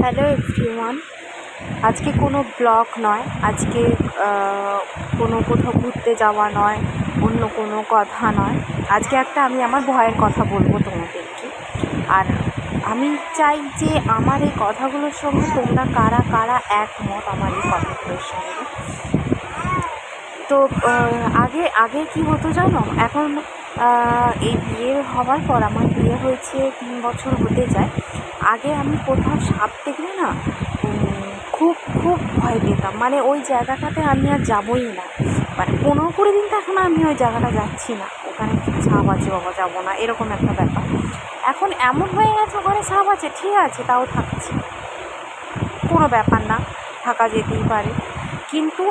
Hello everyone. আজকে কোনো blog নয়, আজকে কোনো কোথাও ঘুরতে যাওয়া নয়, অন্য কোনো কথা নয়। আজকে একটা আমি আমার ভয়ের কথা বলব তোমাদেরকে। আর আমি চাই যে আমার এই কথাগুলোর সঙ্গে তোমরা কারা কারা একমত আমার এই কথাগুলোর সঙ্গে। তো আগে আগে কি হতো জানো? এখন এই বিয়ে হওয়ার পর, আমার বিয়ে হয়েছে তিন বছর হতে যায়। আগে আমি কোথাও সাপ দেখলে না খুব খুব ভয় পেতাম। মানে ওই জায়গাটাতে আমি আর যাবোই না। মানে পনেরো কুড়ি দিন তো এখন আমি ওই জায়গাটা যাচ্ছি না। ওখানে সাপ আছে বাবা, যাব না, এরকম একটা ব্যাপার। এখন এমন হয়ে গেছে ওখানে সাপ আছে, ঠিক আছে, তাও থাকছি। কোনো ব্যাপার না, থাকা যেতেই পারে। কিন্তু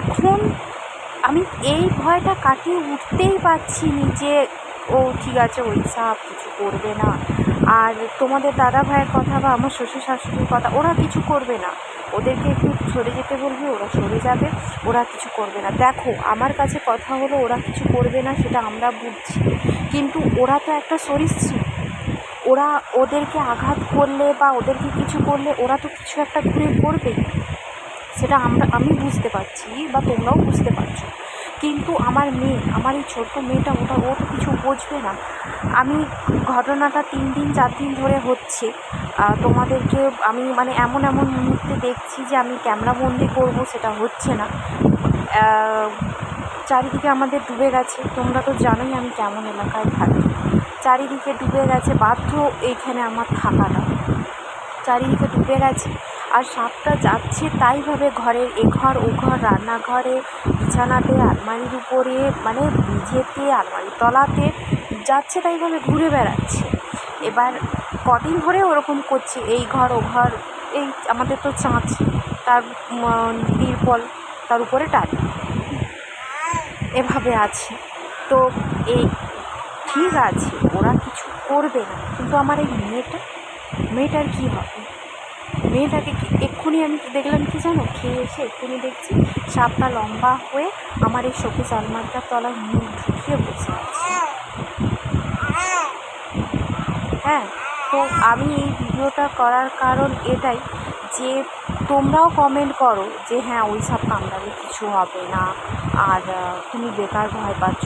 এখন আমি এই ভয়টা কাটিয়ে উঠতেই পারছি নি যে ও ঠিক আছে, ওই সাপ কিছু করবে না। আর তোমাদের দাদা ভাইয়ের কথা বা আমার শ্বশুর শাশুড়ির কথা, ওরা কিছু করবে না। ওদেরকে একটু সরে যেতে বলবি, ওরা সরে যাবে, ওরা কিছু করবে না। দেখো, আমার কাছে কথা হলো, ওরা কিছু করবে না, সেটা আমরা বুঝছি। কিন্তু ওরা তো একটা সরীসৃপ। ওরা ওদেরকে আঘাত করলে বা ওদেরকে কিছু করলে, ওরা তো কিছু একটা ঘুরে করবেই সেটা আমরা, আমি বুঝতে পারছি বা তোমরাও বুঝতে পারছ। কিন্তু আমার মেয়ে, আমার এই ছোট্ট মেয়েটা ওটা, ও তো কিছু বুঝবে না। আমি ঘটনাটা তিন দিন, চার দিন ধরে হচ্ছে। তোমাদেরকে আমি মানে এমন এমন মুহূর্তে দেখছি যে আমি ক্যামেরাবন্দি করব, সেটা হচ্ছে না। চারিদিকে আমাদের ডুবে গেছে। তোমরা তো জানোই আমি কেমন এলাকায় থাকি। চারিদিকে ডুবে গেছে, বাধ্য এইখানে আমার থাকাটা। চারিদিকে ডুবে গেছে। আর সাপটা যাচ্ছে তাইভাবে ঘরের এ ঘর, ও ঘর, রান্নাঘরে, বিছানাতে, আলমারির উপরে মানে মেঝেতে আলমারির তলাতে যাচ্ছে তাইভাবে ঘুরে বেড়াচ্ছে। এবার কদিন ধরে ওরকম করছে, এই ঘর, ও ঘর, এই আমাদের তো চাঁচ তার তিরপল তার উপরে টালি এভাবে আছে। তো এই ঠিক আছে, ওরা কিছু করবে না, কিন্তু আমার এই মেয়েটা, মেয়েটার কী হবে? মেয়েটাকে কি এক্ষুনি আমি দেখলাম কি জানো? খেয়ে এসে এক্ষুনি দেখছি সাপটা লম্বা হয়ে আমার এই শোকেস আলমারিটার তলায় মুখ ঢুকিয়ে বসে আছে। হ্যাঁ তো আমি এই ভিডিওটা করার কারণ এটাই যে তোমরাও কমেন্ট করো যে হ্যাঁ ওই সাপ কামড়ালে কিছু হবে না। আর তুমি বেকার ভয় পাচ্ছ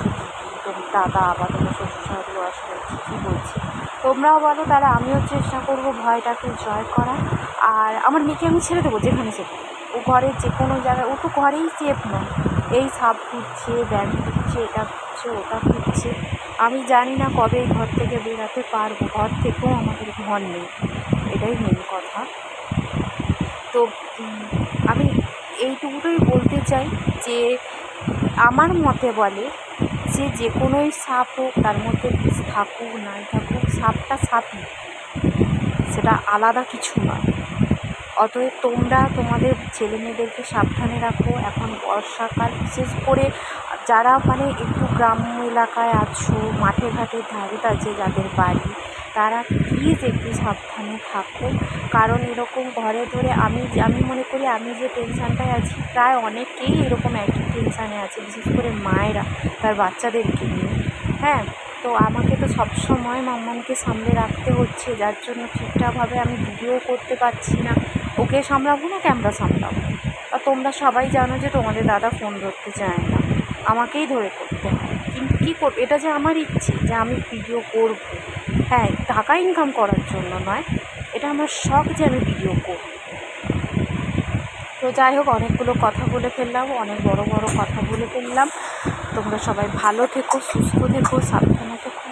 তুমি দাদা, বা তোমার শ্বশুর শাশুড়ি আসলে ঠিকই বলছে? তোমরাও বলো, তাহলে আমিও চেষ্টা করব ভয়টাকে জয় করার। আর আমার মেয়েকে আমি ছেড়ে দেবো যেখানে সেখানে ও ঘরের যে কোনো জায়গায়, ও তো ঘরেই সেফ নয় এই সাপ ঘুরছে ব্যাগ ঘুরছে এটা ঘুরছে ওটা ঘুরছে আমি জানি না কবে এই ঘর থেকে বেরাতে পারব। ঘর থেকেও আমাদের ঘর নেই। এটাই মেন কথা। তো আমি এইটুকুটাই বলতে চাই যে, আমার মতে বলে যে যে কোনোই সাপ হোক, তার মধ্যে থাকুক, নাই থাকুক, সাপটা সাপই। সেটা আলাদা কিছু নয়। অতএব তোমরা তোমাদের ছেলে মেয়েদেরকে সাবধানে রাখো। এখন বর্ষাকাল, বিশেষ করে যারা মানে একটু গ্রাম্য এলাকায় আছো, মাঠে ঘাটের ধারে কাছে যাদের বাড়ি, তারা প্লিজ একটু সাবধানে থাকো। কারণ এরকম ঘরে ধরে আমি আমি মনে করি আমি যে টেনশানটায় আছি, প্রায় অনেকেই এরকম একই টেনশানে আছে, বিশেষ করে মায়েরা, তার বাচ্চাদেরকে নিয়ে। হ্যাঁ? তো আমাকে তো সবসময় মাম্মামকে সামলে রাখতে হচ্ছে, যার জন্য ঠিকঠাকভাবে আমি ভিডিও করতে পারছি না। ওকে সামলাবো না ক্যামেরা সামলাবো? আর তোমরা সবাই জানো যে তোমাদের দাদা ফোন ধরতে চায় না। আমাকেই ধরে করতে হয়। কিন্তু কী করব? এটা যে আমার ইচ্ছে যে আমি ভিডিও করব। হ্যাঁ টাকা ইনকাম করার জন্য নয়, এটা আমার শখ যে আমি ভিডিও করব। তো যাই হোক, অনেকগুলো কথা বলে ফেললাম, অনেক বড় বড় কথা বলে ফেললাম। তোমরা সবাই ভালো থেকো সুস্থ থেকো সাবধানে থেকো।